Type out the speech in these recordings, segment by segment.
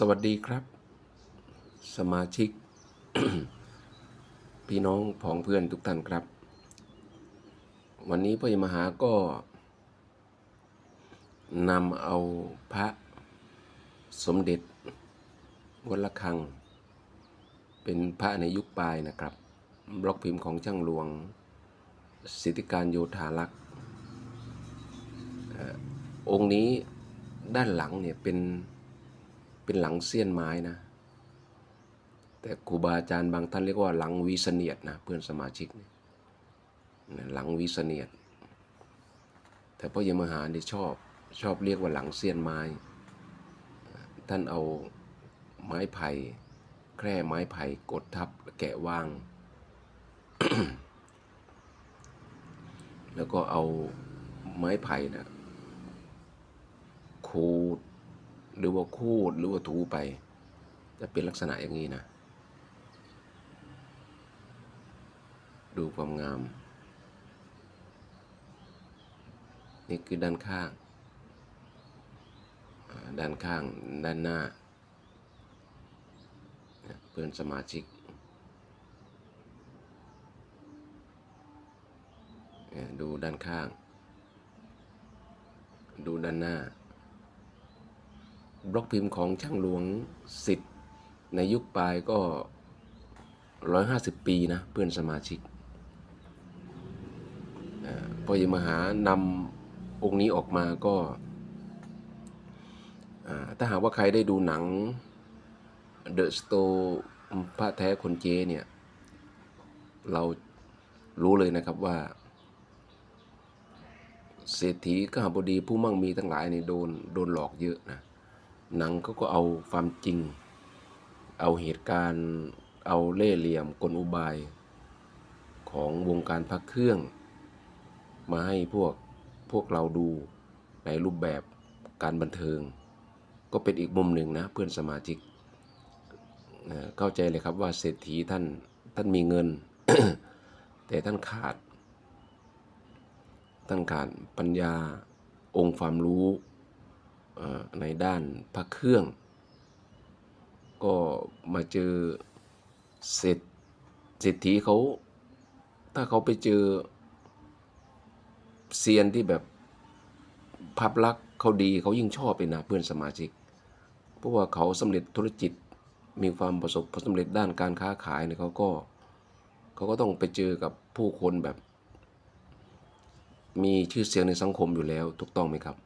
สวัสดีครับ สมาชิก พี่น้องผองเพื่อนทุกท่านครับ วันนี้พ่อยมหาก็นำเอาพระสมเด็จวัดละคัง เป็นพระในยุคปลายนะครับ บล็อกพิมพ์ของช่างหลวง สิทธิการโยธารักษ์องค์นี้ด้านหลังเนี่ยเป็น เป็นหลังเสี้ยนไม้นะ แต่ครูบาอาจารย์บางท่านเรียกว่าหลังวีเสเนียดนะเพื่อนสมาชิกเนี่ยนะหลังวีเสเนียด แต่พ่อเยมหาเนี่ยชอบชอบเรียกว่าหลังเสี้ยนไม้ ท่านเอาไม้ไผ่แคร่ไม้ไผ่กดทับแกะว่าง แล้วก็เอาไม้ไผ่นะขูด หรือว่าคูดหรือว่าถูไป จะเป็นลักษณะอย่างนี้นะ ดูความงาม นี่คือด้านข้าง ด้านข้างด้านหน้า เพื่อนสมาชิกดูด้านข้าง ดูด้านหน้า บล็อกพิมพ์ของช่างหลวงสิทธิ์ในยุคปลายก็ 150 ปีนะเพื่อนสมาชิกอพอยมหานำองค์นี้ออกมาก็ ถ้าหากว่าใครได้ดูหนัง The Store พระแท้คนเจเนี่ย เรารู้เลยนะครับว่า เศรษฐีกหบดีผู้มั่งมีทั้งหลายนี่โดนโดนหลอกเยอะนะ หนังเขาก็เอาความจริง เอาเหตุการณ์ เอาเล่เหลี่ยมกลอุบาย ของวงการพักเครื่อง มาให้พวกพวกเราดูในรูปแบบการบันเทิง ก็เป็นอีกมุมหนึ่งนะเพื่อนสมาชิก เข้าใจเลยครับว่าเศรษฐีท่านท่านมีเงิน แต่ท่านขาด ท่านขาดปัญญาองค์ความรู้ ในด้านพระเครื่อง ก็มาเจอเศรษเศรษฐีเขา ถ้าเขาไปเจอเซียนที่แบบภาพลักษณ์เขาดีเขายิ่งชอบเลยนะเพื่อนสมาชิก เพราะว่าเขาสำเร็จธุรกิจมีความประสบผลสำเร็จด้านการค้าขายเนี่ยเขาก็เขาก็ต้องไปเจอกับผู้คนแบบ มีชื่อเสียงในสังคมอยู่แล้วถูกต้องไหมครับ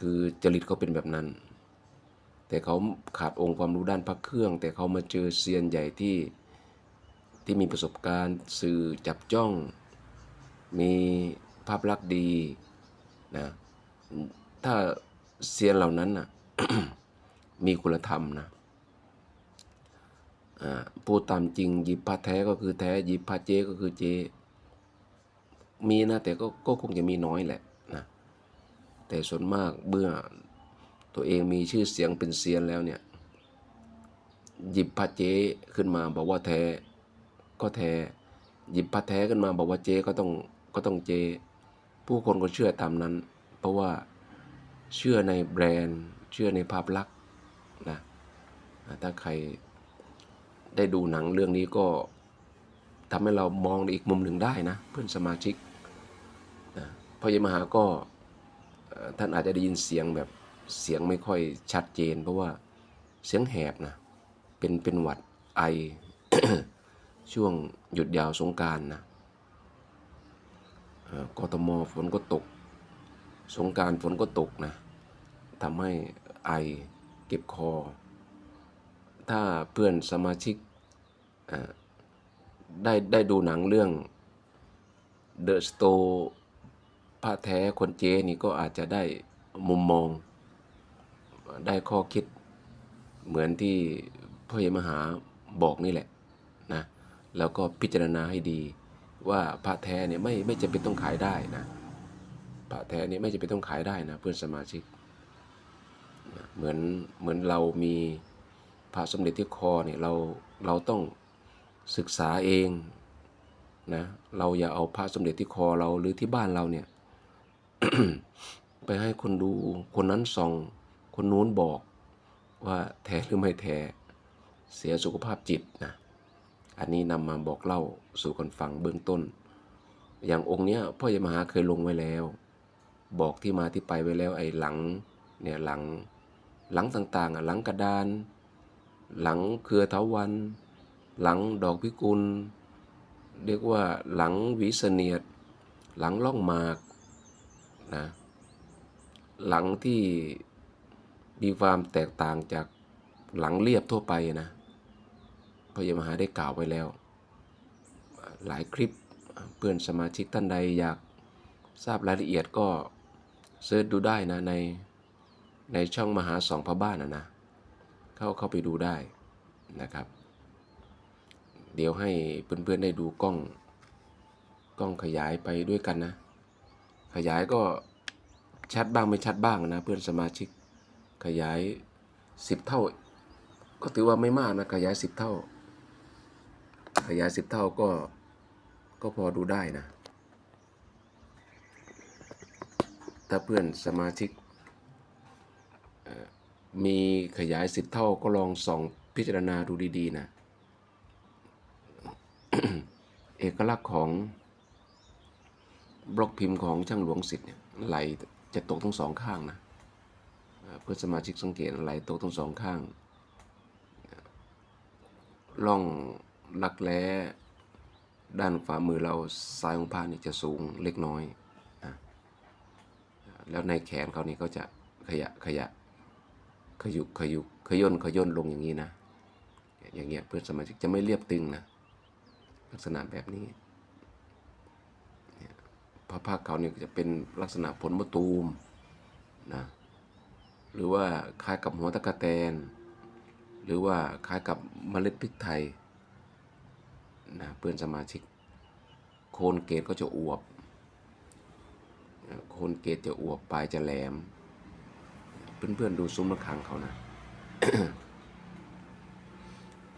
คือจริตเขาเป็นแบบนั้น แต่เขาขาดองค์ความรู้ด้านพระเครื่อง แต่เขามาเจอเซียนใหญ่ที่ที่มีประสบการณ์สื่อจับจ้อง มีภาพลักษณ์ดีนะถ้าเซียนเหล่านั้นนะมีคุณธรรมนะอ่าพูดตามจริงยิบพระแท้ก็คือแท้ยิบพระเจก็คือเจ มีนะแต่ก็ก็คงจะมีน้อยแหละ แต่ส่วนมากเมื่อตัวเองมีชื่อเสียงเป็นเซียนแล้วเนี่ย หยิบพระเจขึ้นมาบอกว่าแท้ก็แท้หยิบพระแท้ขึ้นมาบอกว่าเจก็ต้องก็ต้องเจผู้คนก็เชื่อตามนั้น เพราะว่าเชื่อในแบรนด์ เชื่อในภาพลักษณ์นะถ้าใครได้ดูหนังเรื่องนี้ก็ทำให้เรามองในอีกมุมหนึ่งได้นะ เพื่อนสมาชิกนะพ่อยมหาก็ ท่านอาจจะได้ยินเสียงแบบเสียงไม่ค่อยชัดเจน เพราะว่าเสียงแหบนะเป็นเป็นหวัดไอช่วงหยุดยาวสงการนะเอ่อกทมฝนก็ตก สงการฝนก็ตกนะทำให้ไอเก็บคอ ถ้าเพื่อนสมาชิกได้ได้ดูหนังเรื่อง The Store พระแท้คนเจนี่ก็อาจจะได้มุมมอง ได้ข้อคิดเหมือนที่พ่อเยมหาบอกนี่แหละนะแล้วก็พิจารณาให้ดีว่าพระแท้เนี่ยไม่ไม่จำเป็นต้องขายได้นะพระแท้เนี่ยไม่จำเป็นต้องขายได้นะเพื่อนสมาชิกนะเหมือนเหมือนเรามีพระสมเด็จที่คอเนี่ยเราเราต้องศึกษาเองนะเราอย่าเอาพระสมเด็จที่คอเราหรือที่บ้านเราเนี่ย ไปให้คนดูคนนั้นส่อง คนนู้นบอกว่าแท้หรือไม่แท้เสียสุขภาพจิตนะอันนี้นำมาบอกเล่าสู่กันฟังเบื้องต้น อย่างองค์เนี้ยพ่อใหญ่มหาเคยลงไว้แล้ว บอกที่มาที่ไปไว้แล้วไอ้หลังเนี่ยหลังหลังต่างๆอะหลังกระดาน หลังเครือเถาวัน หลังดอกพิกุล เรียกว่าหลังวีเสนียด หลังล่องหมาก นะหลังที่มีความแตกต่างจากหลังเรียบทั่วไปนะพระยมหาได้กล่าวไว้แล้ว หลายคลิปเพื่อนสมาชิกท่านใดอยากทราบรายละเอียดก็เสิร์ชดูได้นะในในช่องมหาสองพระบ้านนะนะเข้าเข้าไปดูได้นะครับ เดี๋ยวให้เพื่อนๆได้ดูกล้องกล้องขยายไปด้วยกันนะ ขยายก็ชัดบ้างไม่ชัดบ้างนะเพื่อนสมาชิก ขยายสิบเท่า ก็ถือว่าไม่มากนะขยายสิบเท่า ขยายสิบเท่าก็ก็พอดูได้นะ ถ้าเพื่อนสมาชิกมีขยายสิบเท่าก็ลองส่องพิจารณาดูดีๆนะ เอกลักษณ์ของ บล็อกพิมพ์ของช่างหลวงสิทธิ์เนี่ยไหลจะตกทั้งสองข้างนะเพื่อสมาชิกสังเกตไหลตกทั้งสองข้างล่องลักแร้ด้านฝ่ามือเราซ้ายของผ้านี่จะสูงเล็กน้อยนะแล้วในแขนเขานี่ก็จะขยะขยะขยุกขยุกขย่นขย่นลงอย่างนี้นะ อย่างเงี้ยเพื่อนสมาชิกจะไม่เรียบตึงนะ ลักษณะแบบนี้ พระภาคเขาเนี่ยจะเป็นลักษณะผลมะตูมนะหรือว่าคล้ายกับหัวตะกะแตน หรือว่าคล้ายกับเมล็ดพริกไทยนะเพื่อนสมาชิก โคนเกตก็จะอวบ โคนเกตจะอวบปลายจะแหลม เพื่อนๆดูซุ้มระฆังเขานะ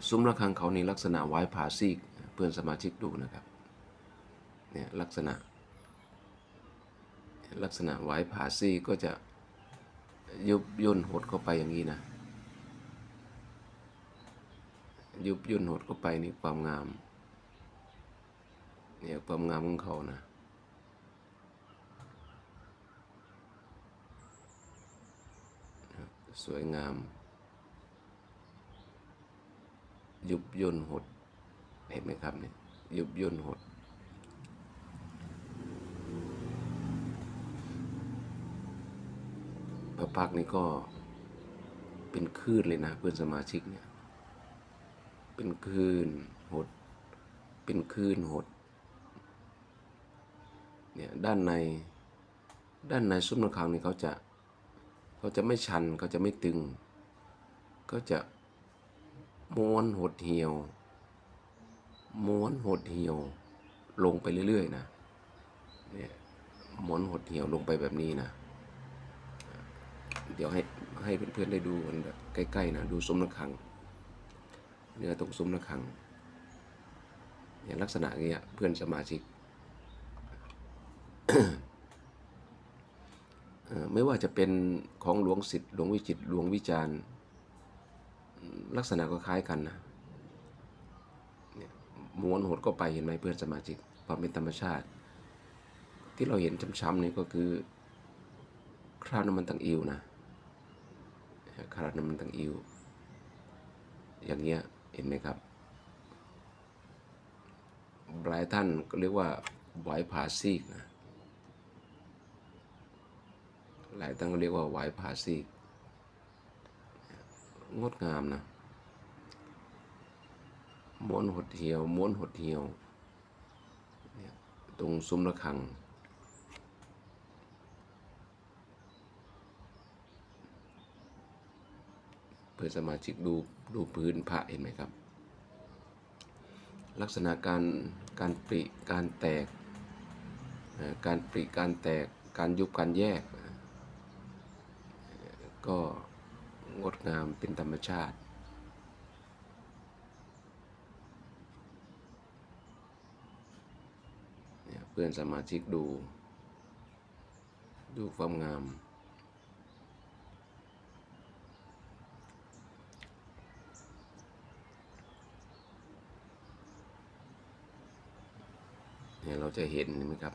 ซุ้มระฆังเขานี่ลักษณะไว้ผ่าซีกเพื่อนสมาชิกดูนะครับเนี่ยลักษณะ ลักษณะไว้ผ่าซีกก็จะยุบย่นหดเข้าไปอย่างนี้นะ ยุบย่นหดเข้าไปนี่ความงาม เนี่ยความงามของเขานะสวยงาม ยุบย่นหด เห็นไหมครับเนี่ยยุบย่นหด พักนี่ก็เป็นคลื่นเลยนะเพื่อนสมาชิกเนี่ย เป็นคลื่นหด เป็นคลื่นหด เนี่ยด้านในด้านในซุ้มระฆังนี่เขาจะเขาจะไม่ชันเขาจะไม่ตึง ก็จะม้วนหดเหี่ยว ม้วนหดเหี่ยว ลงไปเรื่อยๆนะ เนี่ยม้วนหดเหี่ยวลงไปแบบนี้นะ เดี๋ยวให้ให้เพื่อนๆได้ดูกันแบบใกล้ๆนะดูซุ้มระฆัง เนื้อตรงซุ้มระฆังเนี่ยลักษณะเงี้ยเพื่อนสมาชิกไม่ว่าจะเป็นของหลวงสิทธิ์หลวงวิจิตหลวงวิจารณ์ ลักษณะก็คล้ายกันนะเนี่ยม้วนหดก็ไปเห็นไหมเพื่อนสมาชิกความเป็นธรรมชาติ ที่เราเห็นช้ำๆนี่ก็คือ คราบน้ำมันตังอิวนะ คาราบน้ำมันตังอิวอย่างเงี้ยเห็นไหมครับหลายท่านก็เรียกว่าไหวผาซีกนะหลายท่านก็เรียกว่าไหวผาซีก งดงามนะม้วนหดเหี่ยวม้วนหดเหี่ยวตรงซุ้มระฆัง พื่อสมาชิกดูดูพื้นพระเห็นไหมครับ ลักษณะการการปริการแตก การปริการแตกการยุบการแยก ก็งดงามเป็นธรรมชาติเพื่อนสมาชิกดู ดูความงาม เนี่ยเราจะเห็นไหมครับ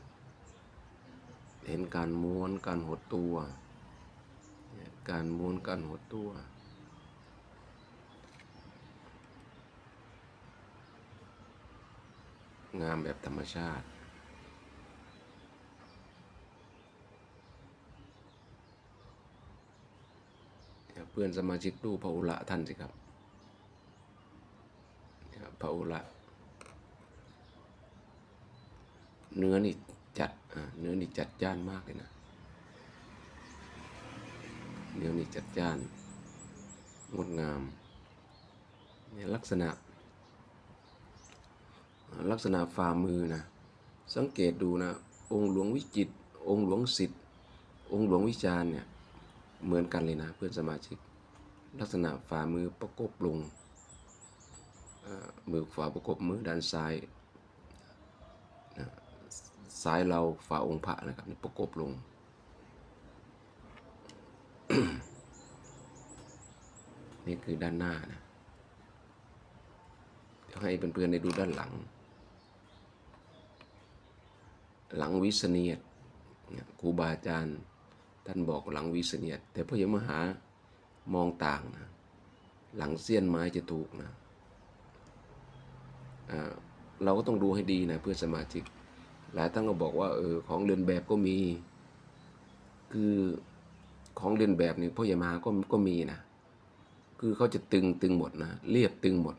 เห็นการม้วนการหดตัว การม้วนการหดตัว งามแบบธรรมชาติเพื่อนสมาชิกดูพระอุระท่านสิครับพระอุระ เนื้อนี่จัดเนื้อนี่จัดจ้านมากเลยนะ เนื้อนี่จัดจ้าน งดงามเนี่ยลักษณะ ลักษณะฝ่ามือนะ สังเกตดูนะ องค์หลวงวิจิต องค์หลวงสิทธิ์องค์หลวงวิจารเนี่ย เหมือนกันเลยนะเพื่อนสมาชิก ลักษณะฝ่ามือประกบลงมือขวาประกบมือด้านซ้าย ซ้ายเราฝ่าองค์พระนะครับนี่ประกบลง นี่คือด้านหน้านะ เดี๋ยวให้เพื่อนๆได้ดูด้านหลัง หลังวิสเนียดครูบาอาจารย์ท่านบอกหลังวิสเนียด แต่พระยมหามองต่างนะหลังเสี้ยนไม้จะถูกนะอ่าเราก็ต้องดูให้ดีนะเพื่อสมาชิก หลายท่านก็บอกว่าเออของเรียนแบบก็มี คือของเรียนแบบนี่พ่อใหญ่มาก็ก็มีนะ คือเขาจะตึงตึงหมดนะเรียบตึงหมด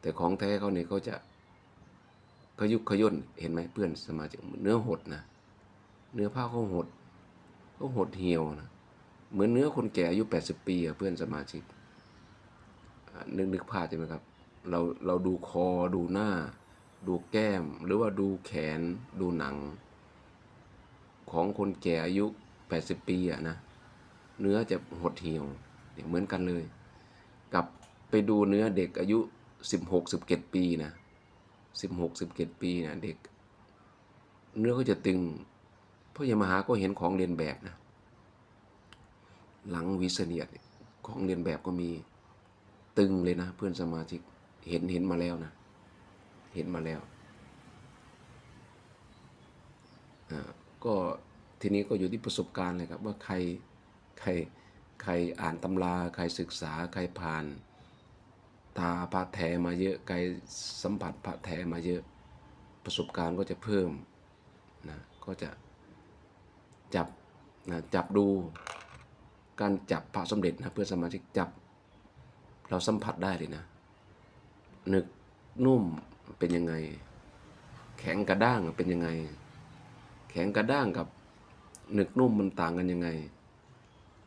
แต่ของแท้เขาเนี่ยเขาจะขยุกขย่นเห็นไหมเพื่อนสมาชิกเนื้อหดนะ เนื้อผ้าเขาหดเขาหดเหี่ยวนะเหมือนเนื้อคนแก่อายุ80 ปีอะเพื่อนสมาชิกนึกนึกภาพใช่ไหมครับ เราเราดูคอดูหน้า ดูแก้มหรือว่าดูแขนดูหนัง ของคนแก่อายุ 80 ปีอะนะเนื้อจะหดเหี่ยวเนี่ยเหมือนกันเลย กับไปดูเนื้อเด็กอายุ 16 17 ปีนะ16 17 ปีนะเด็ก เนื้อก็จะตึงพ่อยามหาก็เห็นของเรียนแบบนะ หลังวิเสเนียดของเรียนแบบก็มีตึงเลยนะ เพื่อนสมาชิกเห็นเห็นมาแล้วนะ เห็นมาแล้วอ่าก็ทีนี้ก็อยู่ที่ประสบการณ์เลยครับว่าใครใครใครอ่านตำราใครศึกษาใครผ่านตาพระแท้มาเยอะใครสัมผัสพระแท้มาเยอะประสบการณ์ก็จะเพิ่มนะก็จะจับนะจับดูการจับพระสมเด็จนะเพื่อนสมาชิกจับ เราสัมผัสได้เลยนะหนึกนุ่ม เป็นยังไง แข็งกระด้างเป็นยังไง แข็งกระด้างกับหนึกนุ่มมันต่างกันยังไง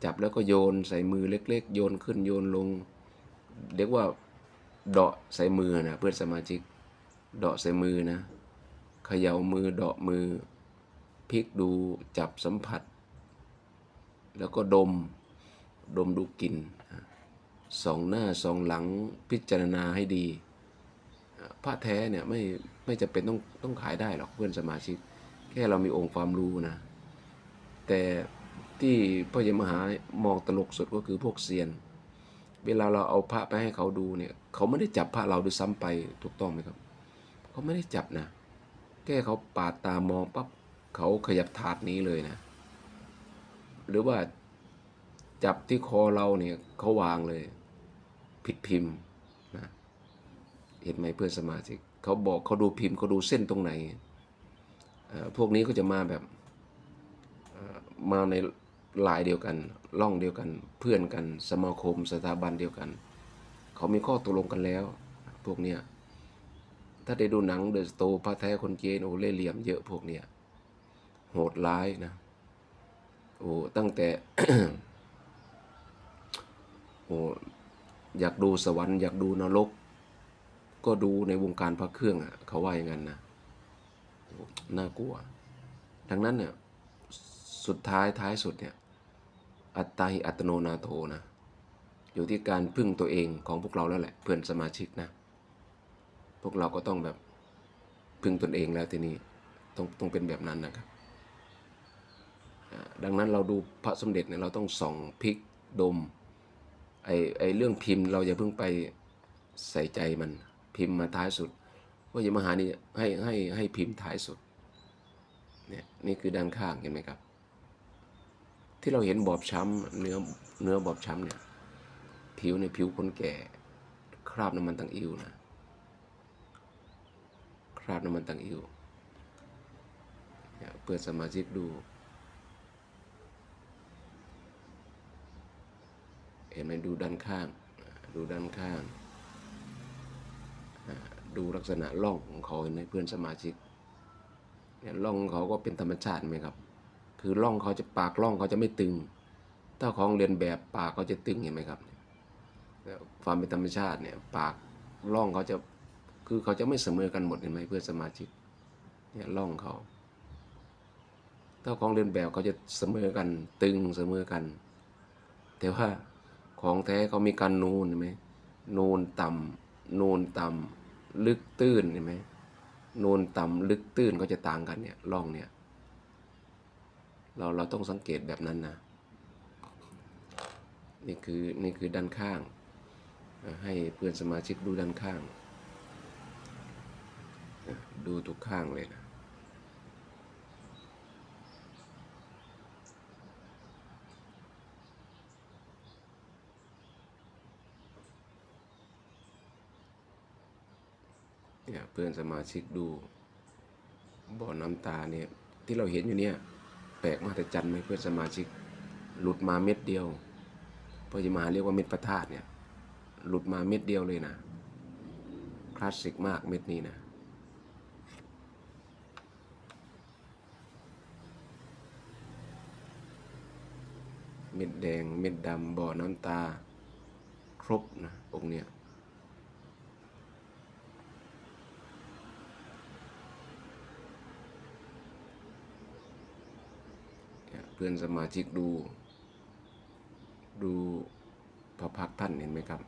จับแล้วก็โยนใส่มือเล็ก ๆ โยนขึ้นโยนลง เรียกว่าเดาะใส่มือนะเพื่อนสมาชิกเดาะใส่มือนะเขย่ามือเดาะมือพลิกดูจับสัมผัส แล้วก็ดมดมดูกลิ่นสองหน้าสองหลังพิจารณาให้ดี อะแท้เนี่ยไม่ไม่จะเป็นต้องต้องขายได้หรอกเพื่อนสมาชิก แค่เรามีองค์ความรู้นะ แต่ที่พ่อใหญ่มหามองตลกสุดก็คือพวกเซียน เวลาเราเอาพระไปให้เขาดูเนี่ย เขาไม่ได้จับพระเราด้วยซ้ำไปถูกต้องไหมครับ เขาไม่ได้จับนะแค่เขาปาดตามองปั๊บเขาขยับถาดนี้เลยนะ หรือว่าจับที่คอเราเนี่ยเขาวางเลย ผิดพิมพ์ เห็นไหมเพื่อนสมาชิกเขาบอกเขาดูพิมพ์เขาดูเส้นตรงไหน พวกนี้ก็จะมาแบบมาในลายเดียวกันร่องเดียวกัน เพื่อนกันสมาคมสถาบันเดียวกัน เขามีข้อตกลงกันแล้ว พวกเนี้ยถ้าได้ดูหนังเดอะสโตพระแท้คนเจนโอเล่เหลี่ยมเยอะพวกเนี้ยโหดร้ายนะโอ้ตั้งแต่โอ้อยากดูสวรรค์อยากดูนรก ก็ดูในวงการพระเครื่องอะเขาว่าอย่างนั้นนะน่ากลัว ดังนั้นเนี่ยสุดท้ายท้ายสุดเนี่ยอัตตาหิอัตโนนาโถนะ อยู่ที่การพึ่งตัวเองของพวกเราแล้วแหละ เพื่อนสมาชิกนะ พวกเราก็ต้องแบบพึ่งตนเองแล้วทีนี้ต้องต้องเป็นแบบนั้นนะครับดังนั้นเราดูพระสมเด็จเนี่ยเราต้องส่องพลิกดมไอไอเรื่องพิมพ์เราอย่าเพิ่งไปใส่ใจมัน พิมพ์มาท้ายสุดเพพ่อใหญ่มหานี่ให้ให้ให้พิมพ์ถ่ายสุดเนี่ยนี่คือด้านข้างเห็นไหมครับ ที่เราเห็นบอบช้ำเนื้อเนื้อบอบช้ำเนี่ยผิวในผิวคนแก่ คราบน้ำมันตังอิวนะคราบน้ำมันตังอิวเนี่ยเปิดสมาชิกดู เห็นไหมดูด้านข้าง ดูด้านข้าง ดูลักษณะร่องของเขาเห็นไหมเพื่อนสมาชิกเนี่ยร่องของเขาก็เป็นธรรมชาติไหมครับ คือร่องเขาจะปากร่องเขาจะไม่ตึง ถ้าของเรียนแบบปากเขาจะตึงเห็นไหมครับความเป็นธรรมชาติเนี่ยปากร่องเขาจะคือเขาจะไม่เสมอกันหมดเห็นไหมเพื่อนสมาชิกเนี่ยร่องเขาถ้าของเรียนแบบเขาจะเสมอกันตึงเสมอกัน แต่ว่าของแท้เขามีการนูนเห็นไหมนูนต่ โนูนต่ำลึกตื้นเห็นไหมนูนต่ำลึกตื้นก็จะต่างกันเนี่ยร่องเนี่ย เราเราต้องสังเกตแบบนั้นนะ นี่คือนี่คือด้านข้าง ให้เพื่อนสมาชิกดูด้านข้าง ดูทุกข้างเลยนะ เนี่ยเพื่อนสมาชิกดูบ่อน้ำตาเนี่ยที่เราเห็นอยู่เนี่ยแปลกมากแต่จันไหมเพื่อนสมาชิก หลุดมาเม็ดเดียวพอจะมาเรียกว่าเม็ดพระธาตุเนี่ยหลุดมาเม็ดเดียวเลยนะคลาสสิกมากเม็ดนี้นะเม็ดแดงเม็ดดำบ่อน้ำตา ครบนะองค์เนี้ย เพื่อนสมาชิกดู ดูพระพักท่านเห็นไหมครับ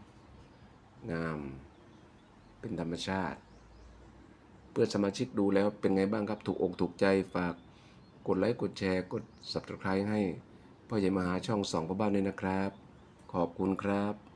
งามเป็นธรรมชาติ เพื่อนสมาชิกดูแล้วเป็นไงบ้างครับถูกอกถูกใจฝากกดไลค์กดแชร์กด subscribe ให้พ่อใหญ่มหาช่องสองพ่อบ้านด้วยนะครับ ขอบคุณครับ